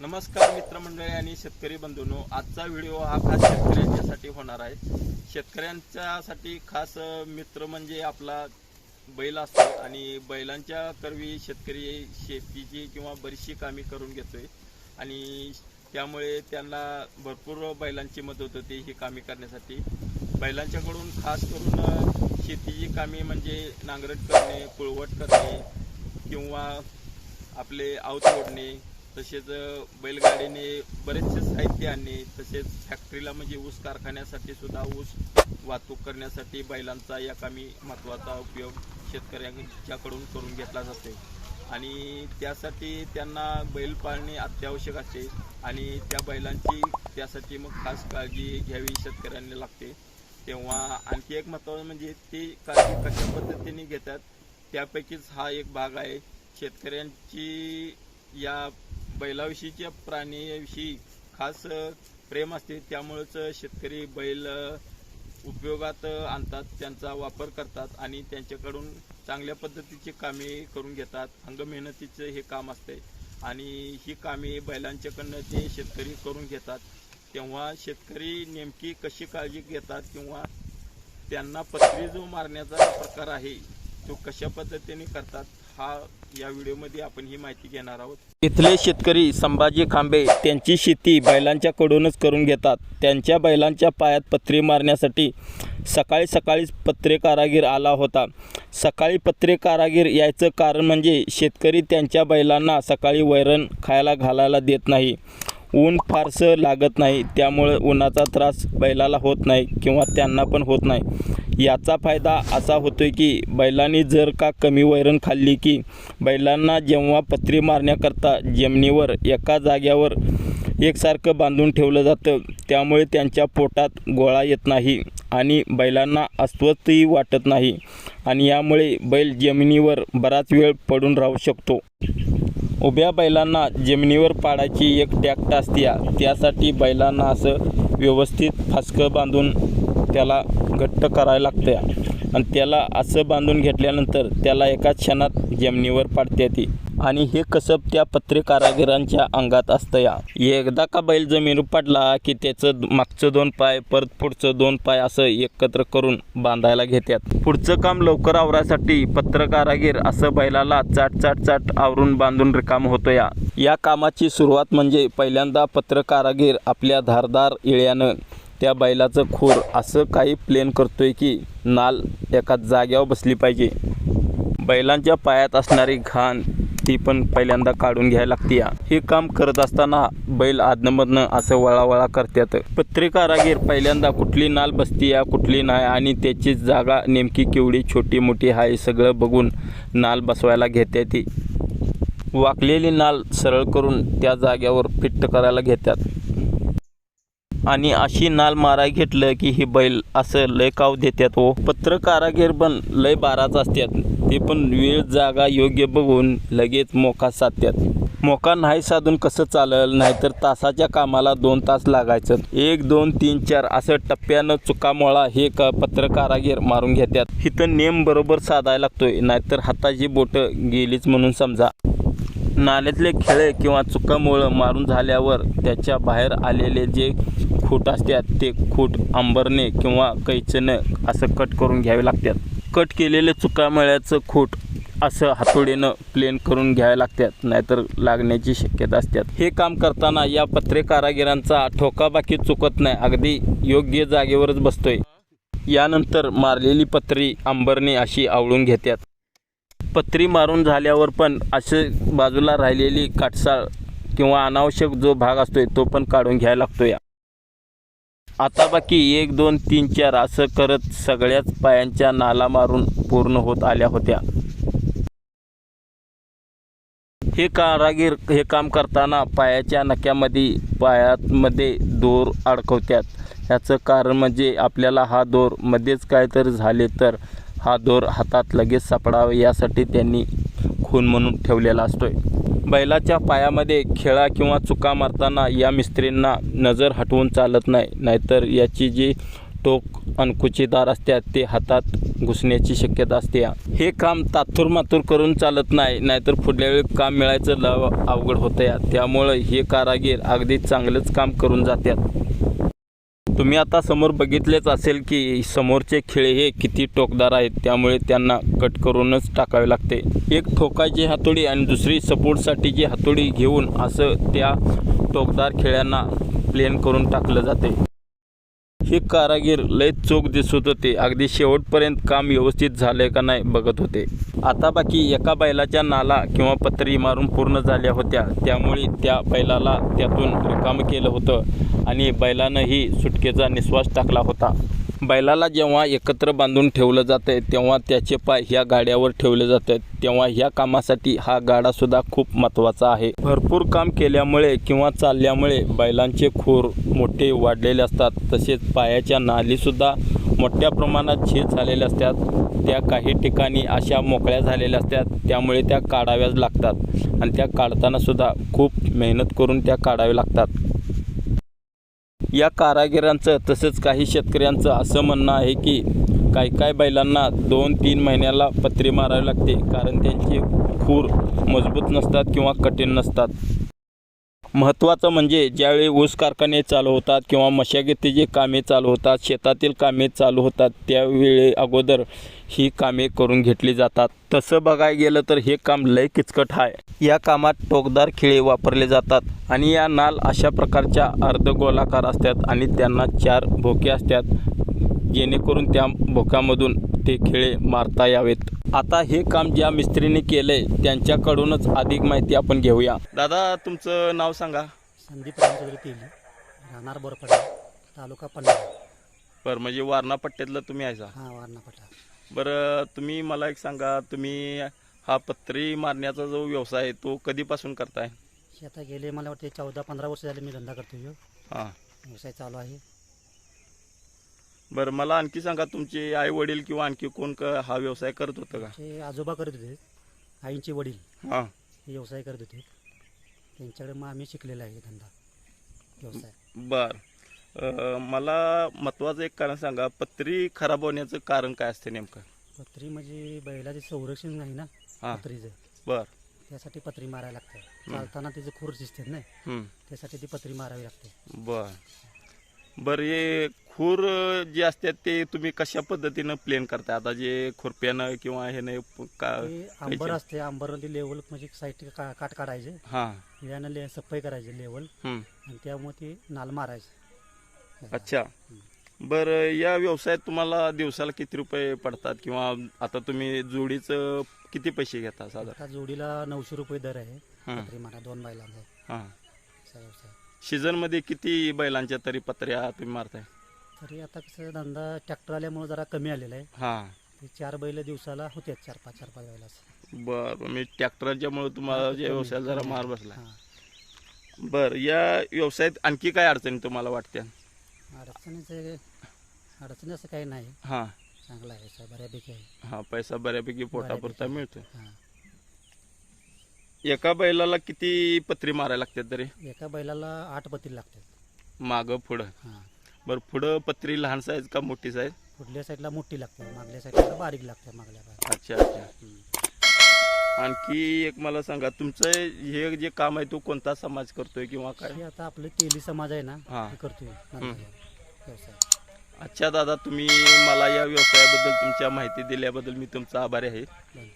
नमस्कार मित्रमंडळी आणि शेतकरी बंधूंनो आजचा व्हिडिओ हा खास शेतकऱ्यांच्यासाठी होणार आहे. शेतकऱ्यांच्यासाठी खास मित्र म्हणजे आपला बैल असतो आणि बैलांच्या कर्वी शेतकरी शेतीची किंवा बरीचशी कामे करून घेतोय. आणि त्यामुळे त्यांना भरपूर बैलांची मदत होते ही कामे करण्यासाठी. बैलांच्याकडून खास करून शेतीची कामे म्हणजे नांगरट करणे कुळवट करणे किंवा आपले आऊत ओढणे तसेच बैलगाडीने बरेचसे साहित्य आणणे तसेच फॅक्टरीला म्हणजे ऊस कारखान्यासाठी सुद्धा ऊस वाहतूक करण्यासाठी बैलांचा या कामी महत्त्वाचा उपयोग शेतकऱ्यांच्याकडून करून घेतला जातो. आणि त्यासाठी त्यांना बैल पाळणे अत्यावश्यक असते आणि त्या बैलांची त्यासाठी मग खास काळजी घ्यावी शेतकऱ्यांनी लागते. तेव्हा आणखी एक महत्त्वाचं म्हणजे ती काळजी कशा पद्धतीने घेतात त्यापैकीच हा एक भाग आहे. शेतकऱ्यांची या बैलाविषयीच्या प्राण्याविषयी खास प्रेम असते. त्यामुळेच शेतकरी बैल उपयोगात आणतात त्यांचा वापर करतात आणि त्यांच्याकडून चांगल्या पद्धतीची कामे करून घेतात. अंग मेहनतीचं हे काम असते. आणि ही कामे बैलांच्याकडनं ते शेतकरी करून घेतात. तेव्हा शेतकरी नेमकी कशी काळजी घेतात किंवा त्यांना पत्री जो मारण्याचा प्रकार आहे तो कशा पद्धतीने करतात हा या व्हिडिओमध्ये आपण ही माहिती घेणार आहोत. इथले शेतकरी संभाजी खांबे त्यांची शेती बैलांच्याकडूनच करून घेतात. त्यांच्या बैलांच्या पायात पत्रे मारण्यासाठी सकाळी सकाळीच पत्रे कारागीर आला होता. सकाळी पत्रे कारागीर यायचं कारण म्हणजे शेतकरी त्यांच्या बैलांना सकाळी वैरण खायला घालायला देत नाही. ऊन फारसं लागत नाही. त्यामुळे उन्हाचा त्रास बैलाला होत नाही किंवा त्यांना पण होत नाही. याचा फायदा असा होतो की बैलांनी जर का कमी वैरण खाल्ली की बैलांना जेव्हा पत्री मारण्याकरता जमिनीवर एका जाग्यावर एकसारखं बांधून ठेवलं जातं त्यामुळे त्यांच्या पोटात गोळा येत नाही आणि बैलांना अस्वस्थही वाटत नाही आणि यामुळे बैल जमिनीवर बराच वेळ पडून राहू शकतो. उभ्या बैलांना जमिनीवर पाडायची एक टॅक्ट असते त्यासाठी बैलांना असं व्यवस्थित फासकं बांधून त्याला घट्ट करायला लागतं. आणि त्याला असं बांधून घेतल्यानंतर त्याला एका क्षणात जमिनीवर पाडते येते आणि हे कसब त्या पत्रे कारागिरांच्या अंगात असतं या. एकदा का बैल जमिनीवर पडला की त्याचं मागचं दोन पाय परत पुढचं दोन पाय असं एकत्र करून बांधायला घेतात. पुढचं काम लवकर आवरासाठी पत्र कारागीर असं बैलाला चाट चाट चाट आवरून बांधून रिकाम होतो या. या कामाची सुरुवात म्हणजे पहिल्यांदा पत्र कारागीर आपल्या धारदार इळ्यानं त्या बैलाचं खूर असं काही प्लेन करतो आहे की नाल एका जाग्यावर बसली पाहिजे. बैलांच्या पायात असणारी घाण ती पण पहिल्यांदा काढून घ्यायला लागते या. हे काम करत असताना बैल आदनमधनं असं वळावळा करतात. पत्रकारागीर पहिल्यांदा कुठली नाल बसती या कुठली नाही आणि त्याची जागा नेमकी केवढी छोटी मोठी आहे सगळं बघून नाल बसवायला घेते ती. वाकलेली नाल सरळ करून त्या जाग्यावर फिट्ट करायला घेतात. आणि अशी नाल माराय घेतलं की ही बैल असं लय काव देतात हो. पत्र कारागीर पण लय बाराच असतात ते पण वेळ जागा योग्य बघून लगेच मोका साधतात मोका नाही साधून कसं चालल? नाहीतर तासाच्या कामाला दोन तास लागायचं. एक दोन तीन चार असं टप्प्यानं चुकामोळा हे का पत्र कारागीर मारून घेतात इथं नेम बरोबर साधायला लागतोय. नाहीतर हाताची बोटं गेलीच म्हणून समजा. नाल्यातले खेळे किंवा चुकामुळं मारून झाल्यावर त्याच्या बाहेर आलेले जे खूट असतात ते खूट आंबरणे किंवा कैचणं असं कट करून घ्यावे लागतात. कट केलेले चुकामळ्याचं खूट असं हातोडीनं प्लेन करून घ्यावे लागतात नाहीतर लागण्याची शक्यता असतात. हे काम करताना या पत्रे कारागिरांचा ठोकाबाकी चुकत नाही अगदी योग्य जागेवरच बसतोय. यानंतर मारलेली पत्री अंबरने अशी आवळून घेतात. पत्री मारून झाल्यावर पण असे बाजूला राहिलेली काटसाळ किंवा अनावश्यक जो भाग असतोय तो पण काढून घ्यायला लागतोय. आता बाकी एक दोन तीन चार असं करत सगळ्याच पायांच्या नाला मारून पूर्ण होत आल्या होत्या. हे कारागीर हे काम करताना पायाच्या नक्यामध्ये पायामध्ये दोर अडकवत्यात याचं कारण म्हणजे आपल्याला हा दोर मध्येच काहीतरी झाले तर हा दोर हातात लगेच सापडावा यासाठी त्यांनी खून म्हणून ठेवलेला असतोय. बैलाच्या पायामध्ये खेळा किंवा चुका मारताना या मिस्त्रींना नजर हटवून चालत नाही. नाहीतर याची जी टोक अणकुचीदार असतात ते हातात घुसण्याची शक्यता असते. हे काम तातुरमातूर करून चालत नाही नाहीतर पुढल्या वेळी काम मिळायचं लव अवघड होतं या त्यामुळं हे कारागीर अगदी चांगलंच काम करून जातात तुम्ही आता समोर बघितलेच असेल की समोरचे खिळे हे किती टोकदार आहेत त्यामुळे त्यांना कट करूनच टाकावे लागते. एक ठोकाची हातोडी आणि दुसरी सपोर्टसाठीची हातोडी घेऊन असं त्या टोकदार खिळ्यांना प्लेन करून टाकलं जाते. हे कारागीर लय चोख दिसत होते. अगदी शेवटपर्यंत काम व्यवस्थित झाले का नाही बघत होते. आता बाकी एका बैलाच्या नाला किंवा पत्री मारून पूर्ण झाल्या होत्या. त्यामुळे त्या बैलाला त्यातून रिकामं केलं होतं आणि बैलानंही सुटकेचा निश्वास टाकला होता. बैलाला जेव्हा एकत्र बांधून ठेवलं जातं तेव्हा त्याचे पाय ह्या गाड्यावर ठेवले जातात तेव्हा ह्या कामासाठी हा गाडासुद्धा खूप महत्त्वाचा आहे. भरपूर काम केल्यामुळे किंवा चालल्यामुळे बैलांचे खूर मोठे वाढलेले असतात. तसेच पायाच्या नालीसुद्धा मोठ्या प्रमाणात छेद झालेल्या असतात. त्या काही ठिकाणी अशा मोकळ्या झालेल्या असतात. त्यामुळे त्या काढाव्याच लागतात. आणि त्या काढतानासुद्धा खूप मेहनत करून त्या काढाव्या लागतात. या कारागिरांचं तसंच काही शेतकऱ्यांचं असं म्हणणं आहे की काही काही बैलांना दोन तीन महिन्याला पत्री मारावी लागते. कारण त्यांचे खूर मजबूत नसतात किंवा कठीण नसतात. महत्त्वाचं म्हणजे ज्यावेळी ऊस कारखाने चालू होतात किंवा मशागतीची कामे चालू होतात शेतातील कामे चालू होतात त्यावेळी अगोदर ही कामे करून घेतली जातात. तसं बघायला गेलं तर हे काम लय किचकट आहे या कामात टोकदार खिळे वापरले जातात आणि या नाल अशा प्रकारच्या अर्धगोलाकार असतात आणि त्यांना चार भोके असतात जेणेकरून त्या भोक्यामधून ते खिळे मारता यावेत. आता हे काम ज्या मिस्त्रीने केलंय त्यांच्याकडूनच अधिक माहिती आपण घेऊया. दादा तुमचं नाव सांगा. संदीप रामचंद्र तेली राहणार बोरपाडा तालुका पन्हाळा. बरं म्हणजे वारणा पट्ट्यातलं तुम्ही आहे का? हा वारणापटा बरं तुम्ही मला एक सांगा तुम्ही हा पत्री मारण्याचा जो व्यवसाय आहे तो कधीपासून करताय? हे आता गेले मला वाटते चौदा पंधरा वर्ष झाले मी धंदा करतो ह्यो हां. व्यवसाय चालू आहे. बरं मला आणखी सांगा तुमचे आई वडील किंवा आणखी कोण क- हा व्यवसाय करत होतं का? ते आजोबा करत होते. आईंचे वडील हां. हे व्यवसाय करत होते. त्यांच्याकडे मग आम्ही शिकलेला आहे धंदा व्यवसाय. बर. अं, मला महत्वाचं एक कारण सांगा पत्री खराब होण्याचं कारण काय असते नेमकं? पत्री म्हणजे बैलाचे संरक्षण आहे ना हां. पत्रीचं. बर. त्यासाठी पत्री मारायला लागतं. चालताना त्याचे खूर दिसते ना हं. त्यासाठी ती पत्री मारावी लागते. बर. बर हे खूर जे असतात ते तुम्ही कशा पद्धतीनं प्लेन करताय? आता जे खुरप्यानं किंवा हे नाही ते आंबर असते आंबरनं ती लेवल म्हणजे साईड का काट काढायचे. हां. यानं ले सफाई करायची लेवल. आणि त्यामुळे ते नाल मारायचे. अच्छा. बरं या व्यवसायात तुम्हाला दिवसाला किती रुपये पडतात? किंवा आता तुम्ही जोडीचं किती पैसे घेता साधारण? जोडीला नऊशे रुपये दर आहे. हं. दोन हां. असा व्यवसाय. सीझनमध्ये किती बैलांच्या तरी पत्र्या तुम्ही मारताय? तरी आता कसं धंदा ट्रॅक्टर आल्यामुळे जरा कमी आलेला आहे. हां. ते चार बैल दिवसाला होते चार पाच चार पाच बैल असं. बरं मी ट्रॅक्टरच्यामुळे तुम्हाला जे व्यवसाय जरा मार बसला. हां. बरं या व्यवसायात आणखी काय अडचणी तुम्हाला वाटत्या? अडचणीचं अडचणी असं काही नाही. हां. चांगला आहे व्यवसाय बऱ्यापैकी आहे. हां पैसा बऱ्यापैकी पोटापुरता. मिळतो हां. एका बैलाला किती पत्री मारायला लागतात तरी? एका बैलाला आठ पत्री लागतात. मागं पुढं? हां. बरं पुढं पत्री लहान साईज का मोठी साईज पुढल्या साईडला मोठी लागते मागल्या साईडला बारीक लागते मागल्या बाजूला. अच्छा अच्छा. आणखी एक मला सांगा तुमचं हे जे काम आहे तो कोणता समाज करतोय किंवा काय? हे आता आपलं तेली समाज आहे ना हां. करतोय व्यवसाय. अच्छा दादा तुम्ही मला या व्यवसायाबद्दल तुमच्या माहिती दिल्याबद्दल मी तुमचा आभारी आहे. धन्यवाद.